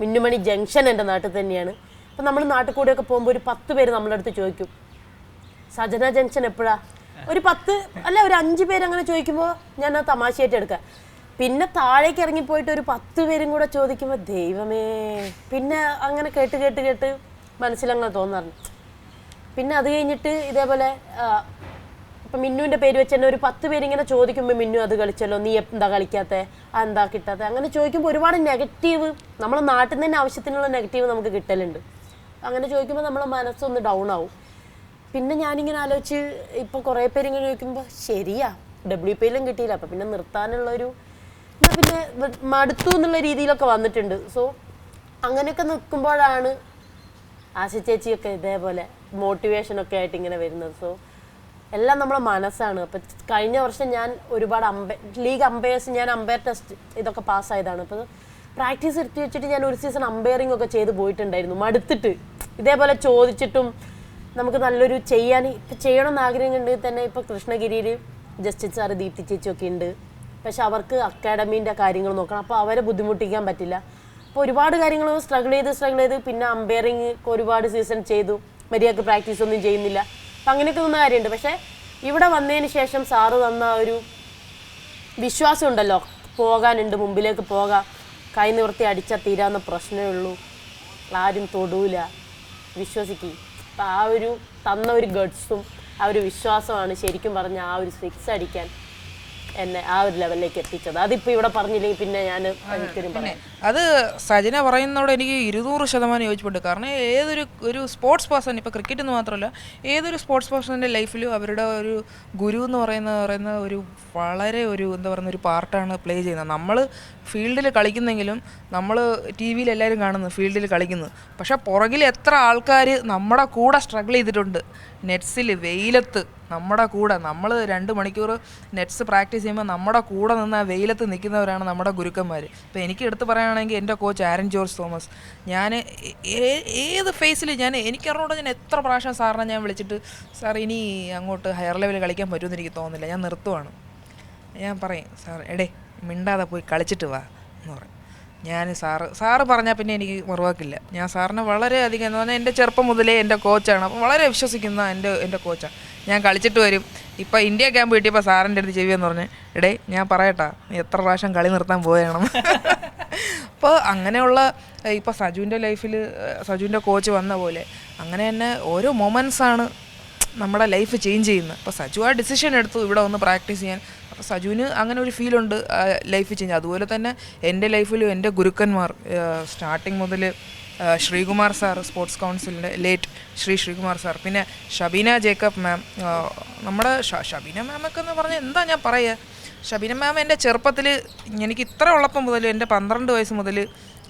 Minnu Mani junction എന്റെ നാട്ടിൽ തന്നെയാണ്. അപ്പം നമ്മൾ നാട്ടിൽ കൂടെയൊക്കെ പോകുമ്പോൾ ഒരു പത്ത് പേര് നമ്മളെ അടുത്ത് ചോദിക്കും. സജന ജംഗ്ഷൻ എപ്പോഴാ? ഒരു പത്ത് അല്ല ഒരു അഞ്ച് പേര് അങ്ങനെ ചോദിക്കുമ്പോൾ ഞാൻ ആ തമാശയായിട്ട് എടുക്കാം. പിന്നെ താഴേക്ക് ഇറങ്ങിപ്പോയിട്ട് ഒരു പത്ത് പേരും കൂടെ ചോദിക്കുമ്പോൾ ദൈവമേ. പിന്നെ അങ്ങനെ കേട്ട് കേട്ട് കേട്ട് മനസ്സിലങ്ങനെ തോന്നാറുണ്ട്. പിന്നെ അത് കഴിഞ്ഞിട്ട് ഇതേപോലെ ഇപ്പൊ മിന്നുവിന്റെ പേര് വെച്ച് തന്നെ ഒരു പത്ത് പേര് ഇങ്ങനെ ചോദിക്കുമ്പോൾ മിന്നു അത് കളിച്ചല്ലോ നീ എന്താ കളിക്കാത്ത? എന്താ കിട്ടാത്ത? അങ്ങനെ ചോദിക്കുമ്പോൾ ഒരുപാട് നെഗറ്റീവ് നമ്മളെ നാട്ടിൽ നിന്ന് തന്നെ ആവശ്യത്തിനുള്ള നെഗറ്റീവ് നമുക്ക് കിട്ടലുണ്ട്. അങ്ങനെ ചോദിക്കുമ്പോൾ നമ്മളെ മനസ്സൊന്ന് ഡൗൺ ആവും. പിന്നെ ഞാനിങ്ങനെ ആലോചിച്ച് ഇപ്പൊ കുറേ പേര് ഇങ്ങനെ ചോദിക്കുമ്പോൾ ശരിയാ ഡബ്ല്യു പി എല്ലും കിട്ടിയില്ല. അപ്പൊ പിന്നെ നിർത്താനുള്ളൊരു ഒരു പിന്നെ മടുത്തു എന്നുള്ള രീതിയിലൊക്കെ വന്നിട്ടുണ്ട്. സോ അങ്ങനെയൊക്കെ നിൽക്കുമ്പോഴാണ് ആശ ചേച്ചിയൊക്കെ ഇതേപോലെ മോട്ടിവേഷനൊക്കെ ആയിട്ട് ഇങ്ങനെ വരുന്നത്. സോ എല്ലാം നമ്മുടെ മനസ്സാണ്. അപ്പം കഴിഞ്ഞ വർഷം ഞാൻ ഒരുപാട് അമ്പ ലീഗ് അമ്പയേഴ്സ് ഞാൻ അമ്പയർ ടെസ്റ്റ് ഇതൊക്കെ പാസ്സായതാണ് അപ്പോൾ പ്രാക്ടീസ് എടുത്തു വെച്ചിട്ട് ഞാൻ ഒരു സീസൺ അമ്പയറിംഗ് ഒക്കെ ചെയ്ത് പോയിട്ടുണ്ടായിരുന്നു. മടുത്തിട്ട്. ഇതേപോലെ ചോദിച്ചിട്ടും നമുക്ക് നല്ലൊരു ചെയ്യാൻ ഇപ്പം ചെയ്യണമെന്ന് ആഗ്രഹം ഉണ്ടെങ്കിൽ തന്നെ ഇപ്പോൾ കൃഷ്ണഗിരിയിൽ ജസ്റ്റിസ് സാറ് ദീപ്തി ചേച്ചിയൊക്കെ ഉണ്ട്. പക്ഷെ അവർക്ക് അക്കാഡമീന്റെ കാര്യങ്ങൾ നോക്കണം. അപ്പോൾ അവരെ ബുദ്ധിമുട്ടിക്കാൻ പറ്റില്ല. അപ്പോൾ ഒരുപാട് കാര്യങ്ങൾ സ്ട്രഗിൾ ചെയ്ത് സ്ട്രഗിൾ ചെയ്ത് പിന്നെ അമ്പയറിംഗ് ഒരുപാട് സീസൺ ചെയ്തു. മര്യാദയ്ക്ക് പ്രാക്ടീസ് ഒന്നും ചെയ്യുന്നില്ല. അപ്പം അങ്ങനെയൊക്കെ നിന്ന കാര്യമുണ്ട്. പക്ഷേ ഇവിടെ വന്നതിന് ശേഷം സാറ് തന്ന ഒരു വിശ്വാസം ഉണ്ടല്ലോ. പോകാനുണ്ട് മുമ്പിലേക്ക് പോകാം. കൈ നിവർത്തി അടിച്ചാൽ തീരാവുന്ന പ്രശ്നമേ ഉള്ളൂ. ആരും തൊടൂല. വിശ്വസിക്കും. അപ്പം ആ ഒരു തന്ന ഒരു ഗഡ്സും ആ ഒരു വിശ്വാസമാണ് ശരിക്കും പറഞ്ഞ ആ ഒരു സിക്സ് അടിക്കാൻ. എന്നെ ആ ഒരു ലെവലിലേക്ക് എത്തിച്ചത്. അതിപ്പോൾ ഇവിടെ പറഞ്ഞില്ലെങ്കിൽ പിന്നെ ഞാൻ പറയാം. അത് സജന പറയുന്നതോട് എനിക്ക് ഇരുന്നൂറ് ശതമാനം യോജിപ്പുണ്ട്. കാരണം ഏതൊരു ഒരു സ്പോർട്സ് പേഴ്സൺ ഇപ്പോൾ ക്രിക്കറ്റ് എന്ന് മാത്രമല്ല ഏതൊരു സ്പോർട്സ് പേഴ്സണിന്റെ ലൈഫിലും അവരുടെ ഒരു ഗുരു എന്ന് പറയുന്ന പറയുന്ന ഒരു വളരെ ഒരു എന്താ പറയുന്ന ഒരു പാർട്ടാണ് പ്ലേ ചെയ്യുന്നത്. നമ്മൾ ഫീൽഡിൽ കളിക്കുന്നെങ്കിലും നമ്മൾ ടി വിയിൽ എല്ലാവരും കാണുന്നു ഫീൽഡിൽ കളിക്കുന്നു. പക്ഷേ പുറകിൽ എത്ര ആൾക്കാർ നമ്മുടെ കൂടെ സ്ട്രഗിൾ ചെയ്തിട്ടുണ്ട്. നെറ്റ്സിൽ വെയിലത്ത് നമ്മുടെ കൂടെ. നമ്മൾ രണ്ട് മണിക്കൂർ നെറ്റ്സ് പ്രാക്ടീസ് ചെയ്യുമ്പോൾ നമ്മുടെ കൂടെ നിന്ന് വെയിലത്ത് നിൽക്കുന്നവരാണ് നമ്മുടെ ഗുരുക്കന്മാർ ഇപ്പോൾ എനിക്ക് എടുത്ത് പറയുകയാണെങ്കിൽ എന്റെ കോച്ച് ആരൻ ജോർജ് തോമസ്. ഞാൻ ഏത് ഫേസിൽ ഞാൻ എനിക്കറിഞ്ഞോട് ഞാൻ എത്ര പ്രാവശ്യം സാറിനെ ഞാൻ വിളിച്ചിട്ട് സാർ ഇനി അങ്ങോട്ട് ഹയർ ലെവലിൽ കളിക്കാൻ പറ്റുമെന്ന് എനിക്ക് തോന്നുന്നില്ല. ഞാൻ നിർത്തുവാണ്. ഞാൻ പറയും സാർ എടേ മിണ്ടാതെ പോയി കളിച്ചിട്ട് വാ എന്ന് പറയും. ഞാൻ സാറ് സാറ് പറഞ്ഞാൽ പിന്നെ എനിക്ക് മറുവാക്കില്ല. ഞാൻ സാറിനെ വളരെയധികം എന്ന് പറഞ്ഞാൽ എന്റെ ചെറുപ്പം മുതലേ എന്റെ കോച്ചാണ്. അപ്പോൾ വളരെ വിശ്വസിക്കുന്ന എന്റെ എന്റെ കോച്ചാണ്. ഞാൻ കളിച്ചിട്ട് വരും. ഇപ്പം ഇന്ത്യ ക്യാമ്പ് കിട്ടിയപ്പോൾ സാറിന്റെ അടുത്ത് ചെവിയെന്ന് പറഞ്ഞ് എടേ ഞാൻ പറയട്ടാ എത്ര പ്രാവശ്യം കളി നിർത്താൻ പോയണം അപ്പോൾ അങ്ങനെയുള്ള ഇപ്പോൾ സജുവിന്റെ ലൈഫിൽ സജുവിന്റെ കോച്ച് വന്ന പോലെ അങ്ങനെ തന്നെ ഓരോ മൊമെൻസാണ് നമ്മുടെ ലൈഫ് ചേഞ്ച് ചെയ്യുന്നത്. അപ്പോൾ സജു ആ ഡിസിഷൻ എടുത്തു ഇവിടെ ഒന്ന് പ്രാക്ടീസ് ചെയ്യാൻ. സജുവിന് അങ്ങനെ ഒരു ഫീലുണ്ട് ലൈഫ് ചേഞ്ച് അതുപോലെ തന്നെ എന്റെ ലൈഫിലും എന്റെ ഗുരുക്കന്മാർ സ്റ്റാർട്ടിങ് മുതൽ ശ്രീകുമാർ സാർ സ്പോർട്സ് കൗൺസിലിന്റെ ലേറ്റ് ശ്രീ ശ്രീകുമാർ സാർ പിന്നെ ഷബീന ജേക്കബ് മാം നമ്മുടെ ഷബീന മാമൊക്കെ എന്ന് പറഞ്ഞാൽ എന്താ ഞാൻ പറയുക ഷബീന മാം എന്റെ ചെറുപ്പത്തിൽ എനിക്ക് ഇത്ര ഉള്ളപ്പം മുതൽ എന്റെ പന്ത്രണ്ട് വയസ്സ് മുതൽ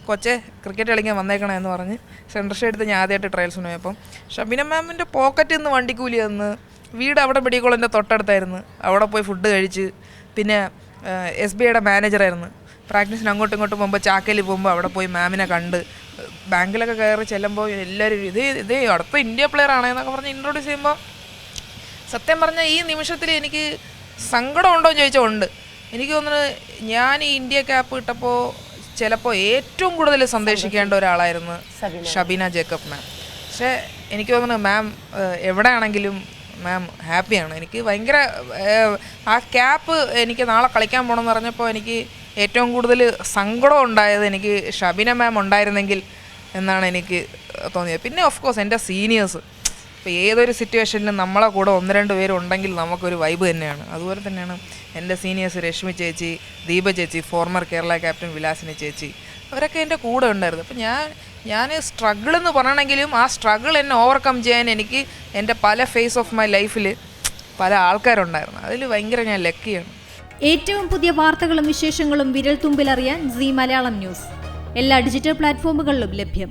കൊച്ചെ ക്രിക്കറ്റ് കളിക്കാൻ വന്നേക്കണേ എന്ന് പറഞ്ഞ് സെൻട്രൽ എടുത്ത് ഞാൻ ആദ്യമായിട്ട് ട്രയൽസിന് പോയപ്പം ഷബിന മാമിന്റെ പോക്കറ്റിൽ നിന്ന് വണ്ടിക്കൂലി തന്ന് വീട് അവിടെ മെഡിക്കോളിന്റെ തൊട്ടടുത്തായിരുന്നു. അവിടെ പോയി ഫുഡ് കഴിച്ച്. പിന്നെ എസ് ബി ഐയുടെ മാനേജറായിരുന്നു പ്രാക്ടീസിന് അങ്ങോട്ടും ഇങ്ങോട്ടും പോകുമ്പോൾ ചാക്കയിൽ പോകുമ്പോൾ അവിടെ പോയി മാമിനെ കണ്ട്. ബാങ്കിലൊക്കെ കയറി ചെല്ലുമ്പോൾ എല്ലാവരും ഇത് ഇതേ അടുത്ത ഇന്ത്യ പ്ലെയർ ആണെന്നൊക്കെ പറഞ്ഞ് ഇൻട്രൊഡ്യൂസ് ചെയ്യുമ്പോൾ സത്യം പറഞ്ഞാൽ ഈ നിമിഷത്തിൽ എനിക്ക് സങ്കടം ഉണ്ടോ എന്ന് ചോദിച്ചാൽ ഉണ്ട്. എനിക്ക് തോന്നുന്നത് ഞാൻ ഈ ഇന്ത്യ ക്യാപ്പ് ഇട്ടപ്പോൾ ചിലപ്പോൾ ഏറ്റവും കൂടുതൽ സന്ദേശിക്കേണ്ട ഒരാളായിരുന്നു. Shabeena Jacob ma'am. പക്ഷേ എനിക്ക് തോന്നുന്നു മാം എവിടെയാണെങ്കിലും മാം ഹാപ്പിയാണ്. എനിക്ക് ഭയങ്കര ആ ക്യാപ്പ് എനിക്ക് നാളെ കളിക്കാൻ പോകണം എന്ന് പറഞ്ഞപ്പോൾ എനിക്ക് ഏറ്റവും കൂടുതൽ സങ്കടം ഉണ്ടായത് എനിക്ക് ഷബിന മാം ഉണ്ടായിരുന്നെങ്കിൽ എന്നാണ് എനിക്ക് തോന്നിയത്. പിന്നെ ഓഫ് കോഴ്സ് എന്റെ സീനിയേഴ്സ് ഇപ്പോൾ ഏതൊരു സിറ്റുവേഷനിലും നമ്മളെ കൂടെ ഒന്ന് രണ്ട് പേര് ഉണ്ടെങ്കിൽ നമുക്കൊരു വൈബ് തന്നെയാണ്. അതുപോലെ തന്നെയാണ് എന്റെ സീനിയേഴ്സ് രശ്മി ചേച്ചി ദീപ ചേച്ചി ഫോർമർ കേരള ക്യാപ്റ്റൻ വിലാസിനി ചേച്ചി. അവരൊക്കെ എന്റെ കൂടെ ഉണ്ടായിരുന്നു. അപ്പോൾ ഞാൻ ഞാൻ സ്ട്രഗിൾ എന്ന് പറയണമെങ്കിലും ആ സ്ട്രഗിൾ എന്നെ ഓവർകം ചെയ്യാൻ എനിക്ക് എന്റെ പല ഫേസ് ഓഫ് മൈ ലൈഫിൽ പല ആൾക്കാരുണ്ടായിരുന്നു. അതിൽ ഭയങ്കര ഞാൻ ലക്കിയാണ് ഏറ്റവും പുതിയ വാർത്തകളും വിശേഷങ്ങളും വിരൽ തുമ്പിലറിയാൻ സി മലയാളം ന്യൂസ്. എല്ലാ ഡിജിറ്റൽ പ്ലാറ്റ്ഫോമുകളിലും ലഭ്യം.